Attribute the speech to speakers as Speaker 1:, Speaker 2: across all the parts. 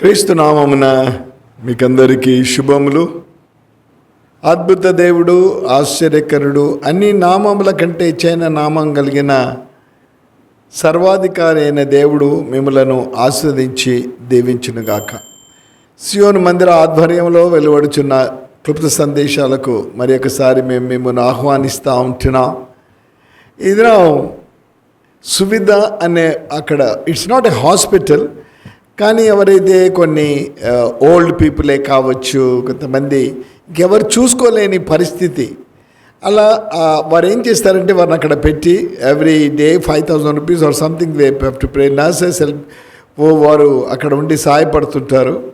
Speaker 1: క్రీస్తు నామమున మీకందరికీ శుభములు. అద్భుత దేవుడు ఆశ్చర్యకరుడు అన్ని నామముల కంటే చైన నామం కలిగిన సర్వాధికారి అయిన దేవుడు మిమ్మలను ఆస్వాదించి దీవించునుగాక. సియోను మందిర ఆధ్వర్యంలో వెలువడుచున్న క్లుప్త సందేశాలకు మరి ఒకసారి మేము మిమ్మల్ని ఆహ్వానిస్తూ ఉంటున్నాం. ఇది సువిధ అనే అక్కడ ఇట్స్ నాట్ ఎ హాస్పిటల్ కానీ ఎవరైతే కొన్ని ఓల్డ్ పీపులే కావచ్చు కొంతమంది ఇంకెవరు చూసుకోలేని పరిస్థితి అలా వారు ఏం చేస్తారంటే వారిని అక్కడ పెట్టి every day five thousand rupees or something they have to pay nurses help ఓ వారు అక్కడ ఉండి సహాయపడుతుంటారు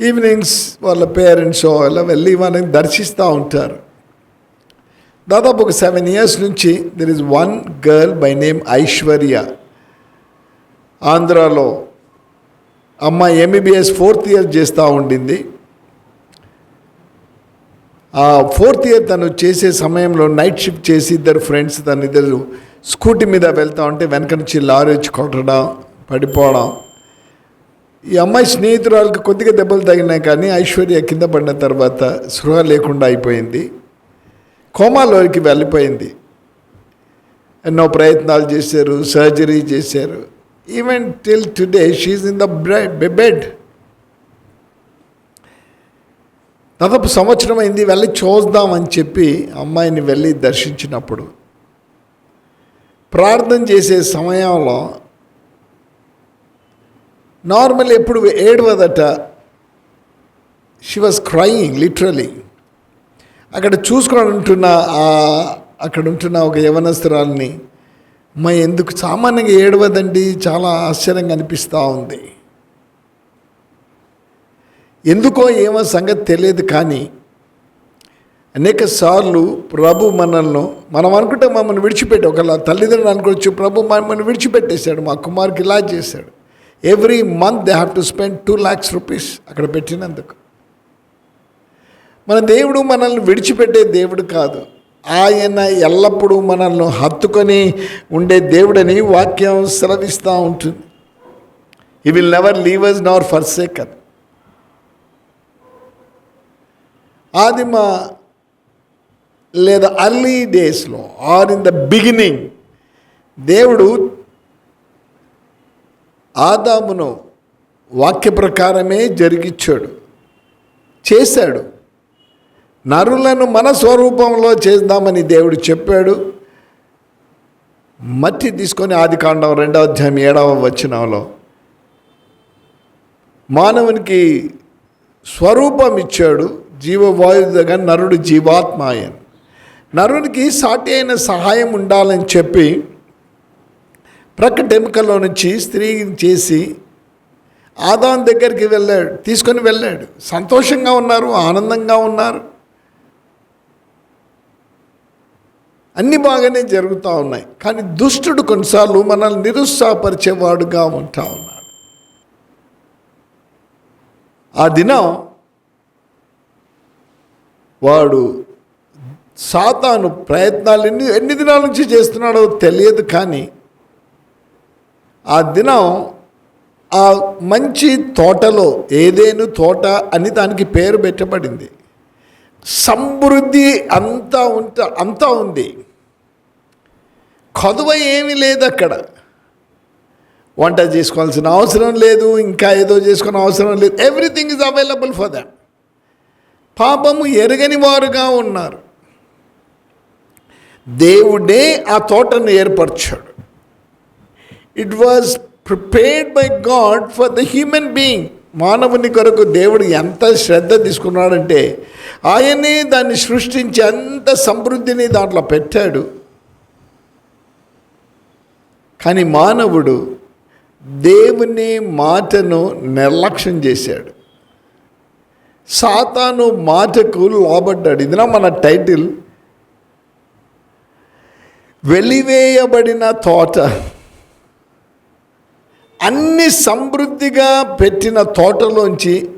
Speaker 1: ఈవినింగ్స్ వాళ్ళ పేరెంట్స్ అలా వెళ్ళి వాళ్ళని దర్శిస్తూ ఉంటారు. దాదాపు ఒక సెవెన్ ఇయర్స్ నుంచి there is one girl by name Aishwarya ఆంధ్రాలో అమ్మాయి ఎంబీబీఎస్ ఫోర్త్ ఇయర్ చేస్తూ ఉండింది. ఆ ఫోర్త్ ఇయర్ తను చేసే సమయంలో నైట్ షిఫ్ట్ చేసి ఇద్దరు ఫ్రెండ్స్ తను ఇద్దరు స్కూటీ మీద వెళ్తా ఉంటే వెనక నుంచి లారీ వచ్చి కొట్టడం పడిపోవడం. ఈ అమ్మాయి స్నేహితురాలకు కొద్దిగా దెబ్బలు తగినాయి కానీ ఐశ్వర్య కింద పడిన తర్వాత సృహ లేకుండా అయిపోయింది. కోమాలోకి వెళ్ళిపోయింది. ఎన్నో ప్రయత్నాలు చేశారు సర్జరీ చేశారు. Even till today she in the bed దాదాపు సంవత్సరం అయింది వెళ్ళి చూద్దామని చెప్పి అమ్మాయిని వెళ్ళి దర్శించినప్పుడు. ప్రార్థన చేసే సమయంలో నార్మల్ ఎప్పుడు ఏడవదట షీ వాజ్ క్రయింగ్ లిటరలీ అక్కడ చూసుకొని ఉంటున్న అక్కడ ఉంటున్న ఒక యవనస్తురాల్ని మా ఎందుకు సామాన్యంగా ఏడవదండి? చాలా ఆశ్చర్యంగా అనిపిస్తూ ఉంది. ఎందుకో ఏమో సంగతి తెలియదు కానీ అనేక సార్లు ప్రభు మనల్ని మనం అనుకుంటే మమ్మల్ని విడిచిపెట్టి ఒకళ్ళ తల్లిదండ్రులు అనుకోవచ్చు ప్రభు మమ్మల్ని విడిచిపెట్టేశాడు మా కుమార్కి ఇలా చేశాడు. Every month they have to spend two lakhs rupees అక్కడ పెట్టినందుకు. మన దేవుడు మనల్ని విడిచిపెట్టే దేవుడు కాదు. ఆయన ఎల్లప్పుడూ మనల్ని హత్తుకొని ఉండే దేవుడని వాక్యం శ్రవిస్తూ ఉంటుంది. I will never leave nor forsake ఆదిమ లేదా అర్లీ డేస్లో ఆర్ ఇన్ ద బిగినింగ్ దేవుడు ఆదామును వాక్య ప్రకారమే జరిగిచ్చాడు. చేశాడు. నరులను మన స్వరూపంలో చేద్దామని దేవుడు చెప్పాడు. మట్టి తీసుకొని ఆది కాండం రెండవ అధ్యాయం ఏడవ వచనంలో మానవునికి స్వరూపం ఇచ్చాడు. జీవవాయువుగా నరుడు జీవాత్మాయన్ నరునికి సాటి అయిన సహాయం ఉండాలని చెప్పి ప్రక్కటెముకలో నుంచి స్త్రీని చేసి ఆదాం దగ్గరికి వెళ్ళాడు తీసుకొని వెళ్ళాడు. సంతోషంగా ఉన్నారు ఆనందంగా ఉన్నారు. అన్ని బాగానే జరుగుతూ ఉన్నాయి. కానీ దుష్టుడు కొన్నిసార్లు మనల్ని నిరుత్సాహపరిచేవాడుగా ఉంటా ఉన్నాడు. ఆ దినం వాడు సాతాను ప్రయత్నాలు ఎన్ని ఎన్ని దినాల నుంచి చేస్తున్నాడో తెలియదు కానీ ఆ దినం ఆ మంచి తోటలో ఏదేను తోట అని దానికి పేరు పెట్టబడింది. సమృద్ధి అంతా ఉంట అంతా ఉంది. కొదువ ఏమీ లేదు అక్కడ. వంట చేసుకోవాల్సిన అవసరం లేదు ఇంకా ఏదో చేసుకునే అవసరం లేదు. Everything is available for them పాపము ఎరగని వారుగా ఉన్నారు. దేవుడే ఆ తోటను ఏర్పరచాడు. It was prepared by God for the human being మానవుని కొరకు దేవుడు ఎంత శ్రద్ధ తీసుకున్నాడంటే ఆయనే దాన్ని సృష్టించి అంత సమృద్ధిని దాంట్లో పెట్టాడు. కానీ మానవుడు దేవుని మాటను నిర్లక్ష్యం చేశాడు. సాతాను మాటకు లోబడ్డాడు. ఇదినా మన టైటిల్. వెలివేయబడిన తోట. అన్ని సమృద్ధిగా పెట్టిన తోటలోంచి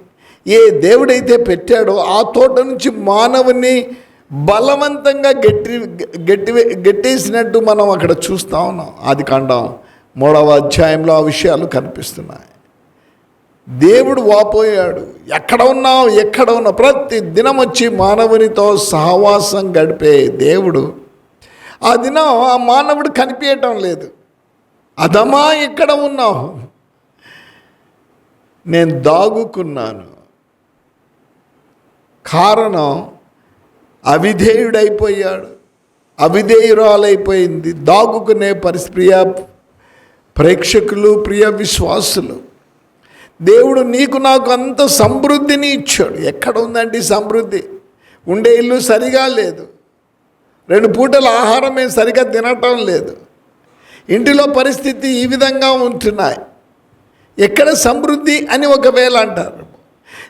Speaker 1: ఏ దేవుడైతే పెట్టాడో ఆ తోట నుంచి మానవుని బలవంతంగా గట్టి గట్టి గట్టేసినట్టు మనం అక్కడ చూస్తూ ఉన్నాం. ఆది కాండం మూడవ అధ్యాయంలో ఆ విషయాలు కనిపిస్తున్నాయి. దేవుడు వాపోయాడు. ఎక్కడ ఉన్నావు? ఎక్కడ ఉన్నావు? ప్రతి దినం వచ్చి మానవునితో సహవాసం గడిపే దేవుడు ఆ దినం ఆ మానవుడు కనిపించటం లేదు. అదమా ఎక్కడ ఉన్నావు? నేను దాగుకున్నాను. కారణం అవిధేయుడైపోయాడు. అవిధేయురాలైపోయింది. దాగుకునే పరిస్ప్రియ ప్రియ ప్రేక్షకులు ప్రియ విశ్వాసులు. దేవుడు నీకు నాకు అంత సమృద్ధిని ఇచ్చాడు. ఎక్కడ ఉందండి సమృద్ధి? ఉండే ఇల్లు సరిగా లేదు. రెండు పూటల ఆహారమే సరిగా తినటం లేదు. ఇంటిలో పరిస్థితి ఈ విధంగా ఉంటున్నాయి. ఎక్కడ సమృద్ధి అని ఒకవేళ అంటారు?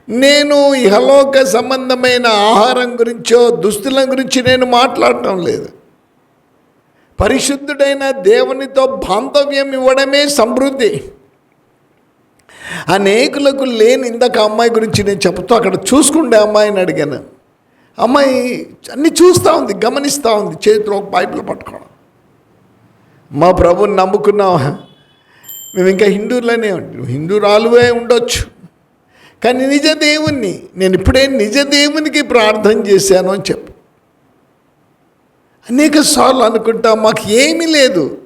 Speaker 1: నేను ఇహలోక సంబంధమైన ఆహారం గురించో దుస్తుల గురించి నేను మాట్లాడటం లేదు. పరిశుద్ధుడైన దేవునితో బాంధవ్యం ఇవ్వడమే సమృద్ధి. అనేకులకు లేని ఇందాక అమ్మాయి గురించి నేను చెప్తూ అక్కడ చూసుకుండే అమ్మాయిని అడిగాను. అమ్మాయి అన్ని చూస్తూ ఉంది గమనిస్తూ ఉంది చేతిలో ఒక పైపులు పట్టుకోవడం. మా ప్రభుని నమ్ముకున్నావా? మేము ఇంకా హిందువులనే హిందూ హిందూరాలువే ఉండొచ్చు. కానీ నిజ దేవుణ్ణి నేను ఇప్పుడే నిజ దేవునికి ప్రార్థన చేశాను అని చెప్పు. అనేక సార్లు అనుకుంటా మాకు ఏమీ లేదు.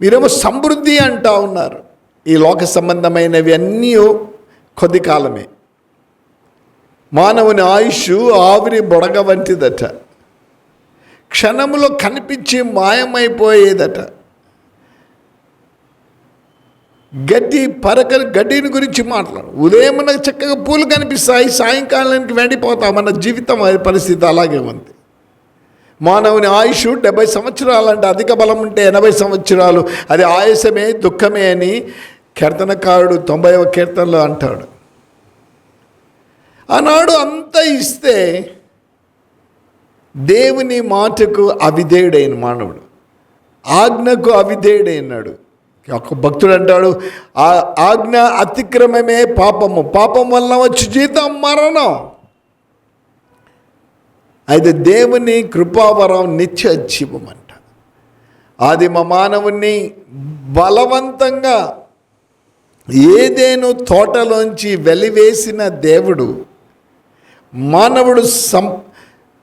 Speaker 1: మీరేమో సమృద్ధి అంటా ఉన్నారు. ఈ లోక సంబంధమైనవి అన్నీ కొద్ది కాలమే. మానవుని ఆయుష్ ఆవిరి బొడగ వంటిదట. క్షణములో కనిపించి మాయమైపోయేదట. గడ్డి పరక గడ్డిని గురించి మాట్లాడు. ఉదయం మనకు చక్కగా పూలు కనిపిస్తాయి సాయంకాలానికి వెండిపోతాం మన జీవితం పరిస్థితి అలాగే ఉంది. మానవుని ఆయుష్ డెబ్బై సంవత్సరాలు అంటే అధిక బలం ఉంటే ఎనభై సంవత్సరాలు. అది ఆయుసమే దుఃఖమే అని కీర్తనకారుడు తొంభైవ కీర్తనలో అంటాడు. ఆనాడు అంత ఇస్తే దేవుని మాటకు అవిధేయుడైన మానవుడు. ఆజ్ఞకు అవిధేయుడైనాడు. ఒక భక్తుడు అంటాడు ఆ ఆజ్ఞ అతిక్రమమే పాపము. పాపం వల్ల వచ్చి జీతం మరణం. అయితే దేవుని కృపావరం నిత్య అంట ఆదిమ మానవుణ్ణి బలవంతంగా ఏదేను తోటలోంచి వెలివేసిన దేవుడు మానవుడు సం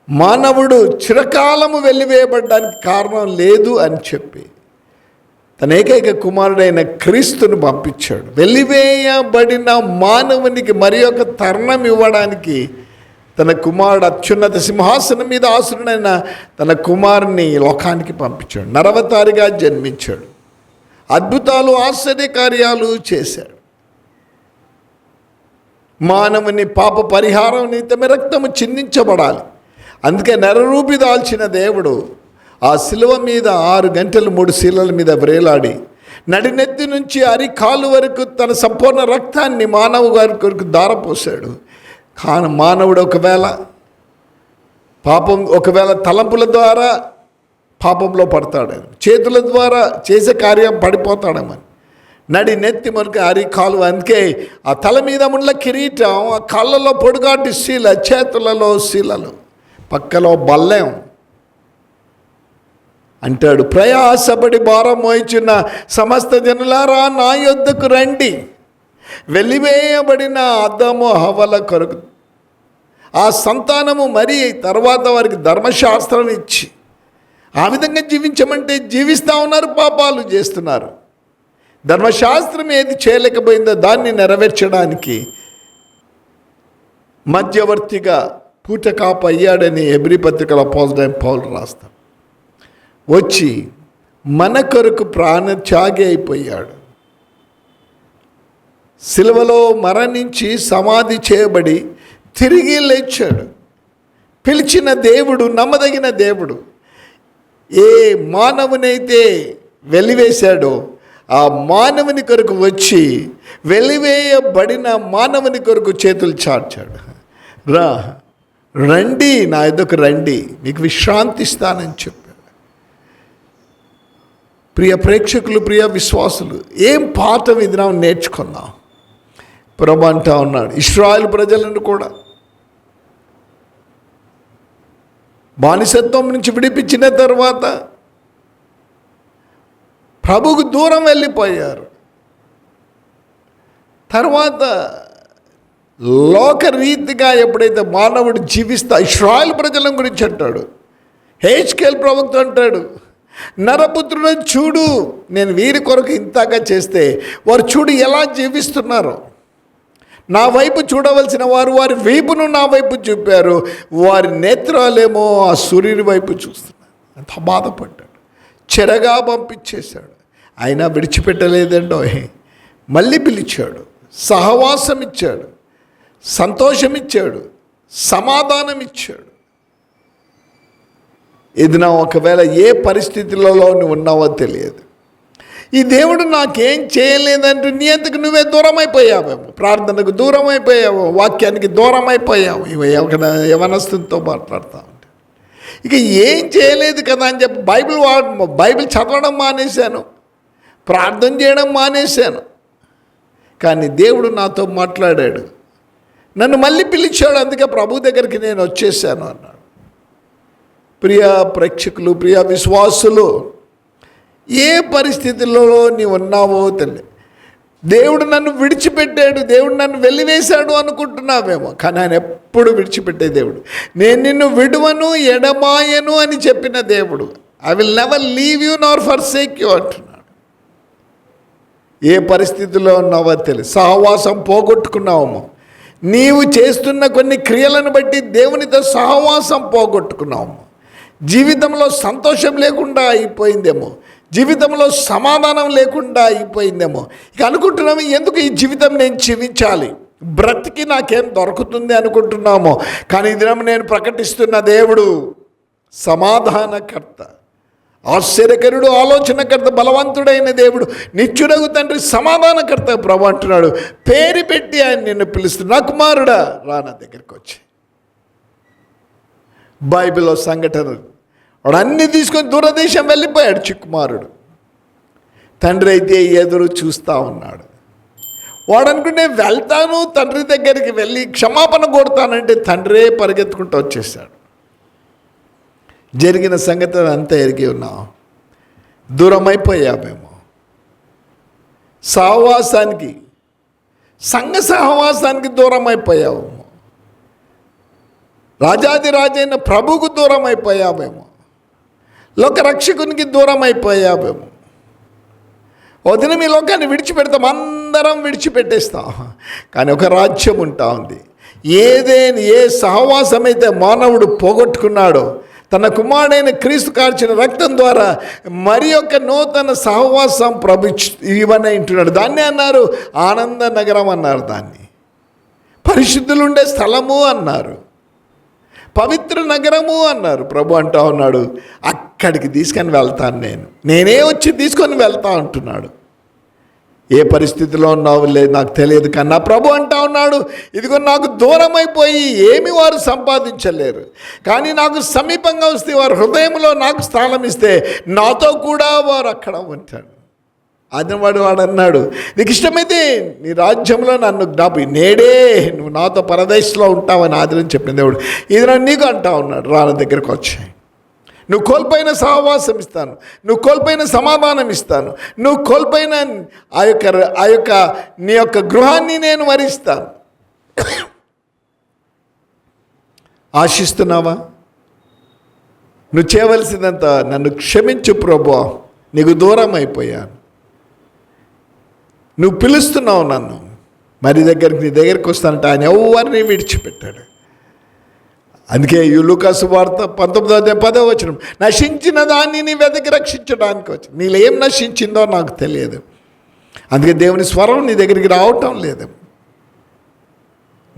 Speaker 1: మానవుడు చిరకాలము వెలివేయబడ్డానికి కారణం లేదు అని చెప్పి తన ఏకైక కుమారుడైన క్రీస్తును పంపించాడు. వెలివేయబడిన మానవునికి మరి ఒక తరుణం ఇవ్వడానికి తన కుమారుడు అత్యున్నత సింహాసనం మీద ఆసురుడైన తన కుమారుని ఈ లోకానికి పంపించాడు. నరవతారిగా జన్మించాడు. అద్భుతాలు ఆశ్చర్యకార్యాలు చేశాడు. మానవుని పాప పరిహారం నిమిత్తమే రక్తము చిందించబడాలి. అందుకే నరరూపి దాల్చిన దేవుడు ఆ శిలువ మీద ఆరు గంటలు మూడు శీలల మీద వ్రేలాడి నడినెత్తి నుంచి అరికాలు వరకు తన సంపూర్ణ రక్తాన్ని మానవు గారి కొరకు దారపోశాడు. కాను మానవుడు ఒకవేళ పాపం ఒకవేళ తలంపుల ద్వారా పాపంలో పడతాడు. చేతుల ద్వారా చేసే కార్యం పడిపోతాడేమని నడి నెత్తి మనకు అరి కాలు అందుకే ఆ తల మీద ముళ్ళ కిరీటం ఆ కళ్ళలో పొడుగాటి శీల చేతులలో శీలలు పక్కలో బల్లెం అంటాడు ప్రయాసపడి భారం మోయించిన సమస్త జనులారా నా యొద్దకు రండి. వెలివేయబడిన అద్దము హవల కొరకు. ఆ సంతానము మరి తర్వాత వారికి ధర్మశాస్త్రం ఇచ్చి ఆ విధంగా జీవించమంటే జీవిస్తూ ఉన్నారు పాపాలు చేస్తున్నారు. ధర్మశాస్త్రం ఏది చేయలేకపోయిందో దాన్ని నెరవేర్చడానికి మధ్యవర్తిగా పూటకాపు అయ్యాడని ఎబ్రి పత్రికల పోల్డైన్ పౌలు రాస్తాం వచ్చి మన కొరకు ప్రాణత్యాగి అయిపోయాడు. సిలువలో మరణించి సమాధి చేయబడి తిరిగి లేచాడు. పిలిచిన దేవుడు నమ్మదగిన దేవుడు ఏ మానవునైతే వెలివేశాడో ఆ మానవుని కొరకు వచ్చి వెలివేయబడిన మానవుని కొరకు చేతులు చాచాడు. రా రండి నా ఎదుకు రండి మీకు విశ్రాంతి ఇస్తానని చెప్పు ప్రియ ప్రేక్షకులు ప్రియ విశ్వాసులు ఏం పాఠం ఇది ನಾವು నేర్చుకున్నాం ప్రభు అంటా ఉన్నాడు ఇస్రాయల్ ప్రజలను కూడా. బానిసత్వం నుంచి విడిపించిన తర్వాత ప్రభుకు దూరం వెళ్ళిపోయారు. తర్వాత లోకరీతిగా ఎప్పుడైతే మానవుడు జీవిస్తా ఇస్రాయల్ ప్రజల గురించి అంటాడు హేచ్కేల్ ప్రవక్త అంటాడు నరపుత్రులను చూడు. నేను వీరి కొరకు ఇంతగా చేస్తే వారు చూడు ఎలా జీవిస్తున్నారు. నా వైపు చూడవలసిన వారు వారి వీపును నా వైపు చూపారు. వారి నేత్రాలేమో ఆ సూర్యుని వైపు చూస్తున్నారు. అంత బాధపడ్డాడు. చెరగా పంపించేశాడు. అయినా విడిచిపెట్టలేదండో. మళ్ళీ పిలిచాడు. సహవాసం ఇచ్చాడు సంతోషం ఇచ్చాడు సమాధానం ఇచ్చాడు ఇది నా ఒకవేళ ఏ పరిస్థితులలో నువ్వు ఉన్నావో తెలియదు. ఈ దేవుడు నాకేం చేయలేదంటూ నీ అంతకు నువ్వే దూరం అయిపోయావేమో ప్రార్థనకు దూరం అయిపోయావు వాక్యానికి దూరం అయిపోయావు ఇవి ఎవరికైనా యవనస్తులతో మాట్లాడుతూ ఉంటే. ఇక ఏం చేయలేదు కదా అని చెప్పి బైబిల్ వాడ బైబిల్ చదవడం మానేశాను. ప్రార్థన చేయడం మానేశాను. కానీ దేవుడు నాతో మాట్లాడాడు. నన్ను మళ్ళీ పిలిచాడు అందుకే ప్రభు దగ్గరికి నేను వచ్చేసాను అన్నాడు. ప్రియ ప్రేక్షకులు ప్రియ విశ్వాసులు ఏ పరిస్థితుల్లో నీవు ఉన్నావో తెలియదు. దేవుడు నన్ను విడిచిపెట్టాడు దేవుడు నన్ను వెళ్ళివేశాడు అనుకుంటున్నావేమో కానీ ఆయన ఎప్పుడు విడిచిపెట్టే దేవుడు. నేను నిన్ను విడువను ఎడమాయను అని చెప్పిన దేవుడు. I will never leave you nor forsake you అంటున్నాడు. ఏ పరిస్థితిలో ఉన్నావో తెలియదు. సహవాసం పోగొట్టుకున్నావేమో. నీవు చేస్తున్న కొన్ని క్రియలను బట్టి దేవునితో సహవాసం పోగొట్టుకున్నాము జీవితంలో సంతోషం లేకుండా అయిపోయిందేమో. జీవితంలో సమాధానం లేకుండా అయిపోయిందేమో. ఇక అనుకుంటున్నాము ఎందుకు ఈ జీవితం నేను జీవించాలి? బ్రతికి నాకేం దొరుకుతుంది అనుకుంటున్నామో. కానీ ఈ దినం నేను ప్రకటిస్తున్న దేవుడు సమాధానకర్త. ఆశ్చర్యకరుడు ఆలోచనకర్త బలవంతుడైన దేవుడు నిత్యుడగు తండ్రి సమాధానకర్త ప్రభు అంటున్నాడు. పేరు పెట్టి ఆయన నిన్ను పిలుస్తున్నా కుమారుడా రా నా దగ్గరికి వచ్చి. బైబిల్లో సంఘటనలు. వాడు అన్నీ తీసుకొని దూరదేశం వెళ్ళిపోయాడు చిక్కుమారుడు. తండ్రి అయితే ఎదురు చూస్తూ ఉన్నాడు. వాడు అనుకుంటే వెళ్తాను తండ్రి దగ్గరికి వెళ్ళి క్షమాపణ కొడతానంటే తండ్రే పరిగెత్తుకుంటూ వచ్చేసాడు జరిగిన సంగతి అంతా ఎరిగి ఉన్నాం. దూరమైపోయా మేము. సహవాసానికి సంఘ సహవాసానికి దూరం రాజాది రాజైన ప్రభుకు దూరం అయిపోయావేమో లోక రక్షకునికి దూరం అయిపోయావేమో వదిన మీ లోకాన్ని విడిచిపెడతాం అందరం విడిచిపెట్టేస్తాం. కానీ ఒక రాజ్యం ఉంటా ఉంది. ఏదేని ఏ సహవాసం అయితే మానవుడు పోగొట్టుకున్నాడో తన కుమారుడైన క్రీస్తు కార్చిన రక్తం ద్వారా మరి ఒక నూతన సహవాసం ప్రభు ఇవన్నీ వింటున్నాడు దాన్ని అన్నారు ఆనంద నగరం అన్నారు దాన్ని. పరిశుద్ధులు ఉండే స్థలము అన్నారు. పవిత్ర నగరము అన్నారు. ప్రభు అంటా ఉన్నాడు అక్కడికి తీసుకొని వెళ్తాను నేను. నేనే వచ్చి తీసుకొని వెళ్తా అంటున్నాడు. ఏ పరిస్థితిలో ఉన్నావు లేదు నాకు తెలియదు కన్నా ప్రభు అంటా ఉన్నాడు ఇదిగో నాకు దూరం అయిపోయి ఏమి వారు సంపాదించలేరు. కానీ నాకు సమీపంగా వస్తే వారు హృదయంలో నాకు స్థానం ఇస్తే నాతో కూడా వారు అక్కడ ఉంటాడు అది వాడు వాడు అన్నాడు నీకు ఇష్టమైతే నీ రాజ్యంలో నన్ను జ్ఞాపి నేడే నువ్వు నాతో పరదేశంలో ఉంటావని ఆదిలని చెప్పిన దేవుడు. ఇది నన్ను నీకు అంటా ఉన్నాడు. రాన దగ్గరకు వచ్చాయి నువ్వు కోల్పోయిన సహవాసం ఇస్తాను. నువ్వు కోల్పోయిన సమాధానం ఇస్తాను. నువ్వు కోల్పోయిన ఆ యొక్క ఆ యొక్క నీ యొక్క గృహాన్ని నేను వరిస్తాను. ఆశిస్తున్నావా? నువ్వు చేయవలసిందంత నన్ను క్షమించు ప్రభు. నీకు దూరం అయిపోయాను. నువ్వు పిలుస్తున్నావు నన్ను. మరి దగ్గరికి నీ దగ్గరికి వస్తానంటే ఆయన ఎవరిని విడిచిపెట్టాడు? అందుకే ఈ లూకాసు వార్త పంతొమ్మిదో పదో వచ్చిన నశించిన దాన్ని నీ వెదకి రక్షించడానికి వచ్చి నీళ్ళు ఏం నశించిందో నాకు తెలియదు. అందుకే దేవుని స్వరం నీ దగ్గరికి రావటం లేదు.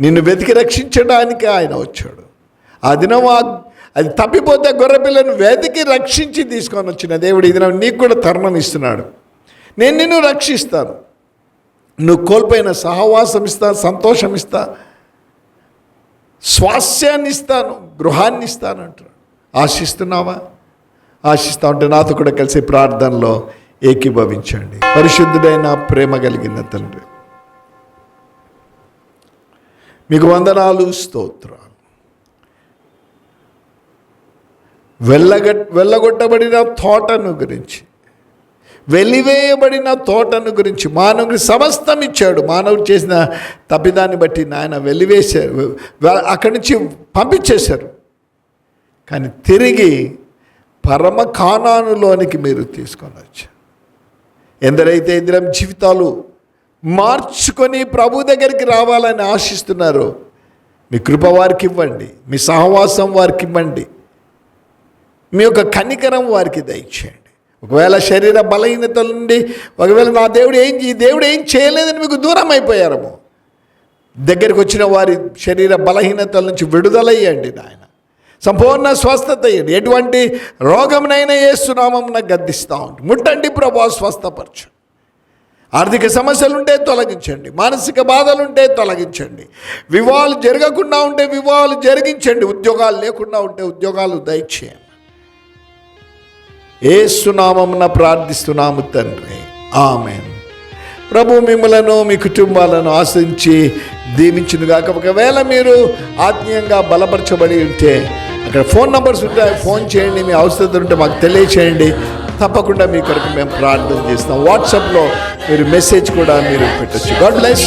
Speaker 1: నిన్ను వెతికి రక్షించడానికి ఆయన వచ్చాడు. ఆ దినం ఆ- అది తప్పిపోతే గొర్రెపిల్లను వెతికి రక్షించి తీసుకొని వచ్చిన దేవుడు ఈ దినం నీకు కూడా తరుణం ఇస్తున్నాడు. నేను నిన్ను రక్షిస్తాను. నువ్వు కోల్పోయిన సహవాసం ఇస్తా సంతోషం ఇస్తా స్వాస్యాన్ని ఇస్తాను గృహాన్ని ఇస్తాను అంటున్నాడు ఆశిస్తున్నావా? ఆశిస్తా ఉంటే నాతో కూడా కలిసి ప్రార్థనలో ఏకీభవించండి. పరిశుద్ధుడైన ప్రేమ కలిగిన తండ్రి. మీకు వందనాలు స్తోత్రాలు. వెళ్ళగ వెళ్ళగొట్టబడిన తోటను గురించి వెలివేయబడిన తోటను గురించి మానవుడికి సమస్తం ఇచ్చాడు. మానవుడు చేసిన తప్పిదాన్ని బట్టి నాయన వెలివేశారు అక్కడి నుంచి పంపించేశారు. కానీ తిరిగి పరమ కానానులోనికి మీరు తీసుకొని వచ్చారు. ఎందరైతే ఇందిరం జీవితాలు మార్చుకొని ప్రభు దగ్గరికి రావాలని ఆశిస్తున్నారో మీ కృప వారికి ఇవ్వండి మీ సహవాసం వారికి ఇవ్వండి మీ యొక్క కనికరం వారికి దయచేయండి. ఒకవేళ శరీర బలహీనతల నుండి ఒకవేళ నా దేవుడు ఏం ఈ దేవుడు ఏం చేయలేదని మీకు దూరం అయిపోయారము దగ్గరికి వచ్చిన వారి శరీర బలహీనతల నుంచి విడుదలయ్యండి నాయన. సంపూర్ణ స్వస్థత అయ్యండి ఎటువంటి రోగంనైనా ఏసునామం గద్దిస్తూ ఉంటుంది ముట్టండి ప్రభా స్వస్థపరచు. ఆర్థిక సమస్యలుంటే తొలగించండి. మానసిక బాధలుంటే తొలగించండి. వివాహాలు జరగకుండా ఉంటే వివాహాలు జరిగించండి. ఉద్యోగాలు లేకుండా ఉంటే ఉద్యోగాలు దయచేయండి. ఏసునామమున ప్రార్థిస్తున్నాము తండ్రి. ఆమె ప్రభు మిమ్మలను మీ కుటుంబాలను ఆశించి దీవించునుగాక ఒకవేళ మీరు ఆత్మీయంగా బలపరచబడి ఉంటే అక్కడ ఫోన్ నంబర్స్ ఉంటాయి ఫోన్ చేయండి మీ అవసరం ఉంటే మాకు తెలియచేయండి. తప్పకుండా మీ కొరకు మేము ప్రార్థన చేస్తాం వాట్సాప్లో మీరు మెసేజ్ కూడా మీరు పెట్టచ్చు. God bless